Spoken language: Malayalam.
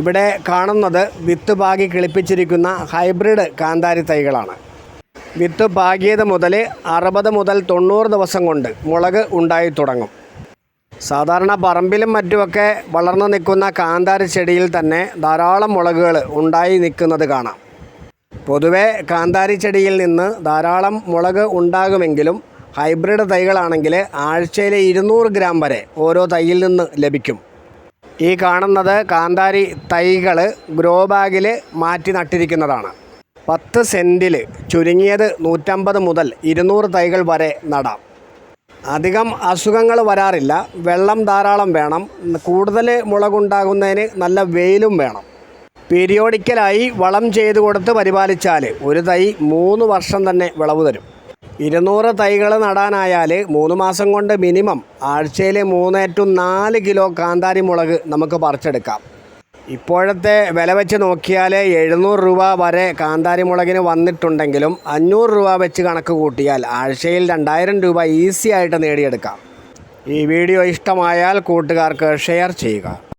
ഇവിടെ കാണുന്നത് വിത്ത് പാകി കിളിപ്പിച്ചിരിക്കുന്ന ഹൈബ്രിഡ് കാന്താരി തൈകളാണ്. വിത്ത് പാകിയത് മുതൽ അറുപത് മുതൽ തൊണ്ണൂറ് ദിവസം കൊണ്ട് മുളക് ഉണ്ടായി തുടങ്ങും. സാധാരണ പറമ്പിലും മറ്റുമൊക്കെ വളർന്നു നിൽക്കുന്ന കാന്താരി ചെടിയിൽ തന്നെ ധാരാളം മുളകുകൾ ഉണ്ടായി നിൽക്കുന്നത് കാണാം. പൊതുവെ കാന്താരി ചെടിയിൽ നിന്ന് ധാരാളം മുളക് ഉണ്ടാകുമെങ്കിലും ഹൈബ്രിഡ് തൈകളാണെങ്കിൽ ആഴ്ചയിലെ ഇരുന്നൂറ് ഗ്രാം വരെ ഓരോ തൈയിൽ നിന്ന് ലഭിക്കും. ഈ കാണുന്നത് കാന്താരി തൈകൾ ഗ്രോ ബാഗിൽ മാറ്റി നട്ടിരിക്കുന്നതാണ്. പത്ത് സെന്റിൽ ചുരുങ്ങിയത് നൂറ്റമ്പത് മുതൽ ഇരുന്നൂറ് തൈകൾ വരെ നടാം. അധികം അസുഖങ്ങൾ വരാറില്ല. വെള്ളം ധാരാളം വേണം. കൂടുതൽ മുളകുണ്ടാകുന്നതിന് നല്ല വെയിലും വേണം. പീരിയോഡിക്കലായി വളം ചെയ്ത് കൊടുത്ത് പരിപാലിച്ചാൽ ഒരു തൈ മൂന്ന് വർഷം തന്നെ വിളവ് തരും. ഇരുന്നൂറ് തൈകൾ നടാനായാൽ മൂന്ന് മാസം കൊണ്ട് മിനിമം ആഴ്ചയിൽ മൂന്ന് ടു നാല് കിലോ കാന്താരി മുളക് നമുക്ക് പറിച്ചെടുക്കാം. ഇപ്പോഴത്തെ വില വെച്ച് നോക്കിയാൽ എഴുന്നൂറ് രൂപ വരെ കാന്താരി മുളകിന് വന്നിട്ടുണ്ടെങ്കിലും അഞ്ഞൂറ് രൂപ വെച്ച് കണക്ക് കൂട്ടിയാൽ ആഴ്ചയിൽ രണ്ടായിരം രൂപ ഈസി ആയിട്ട് നേടിയെടുക്കാം. ഈ വീഡിയോ ഇഷ്ടമായാൽ കൂട്ടുകാർക്ക് ഷെയർ ചെയ്യുക.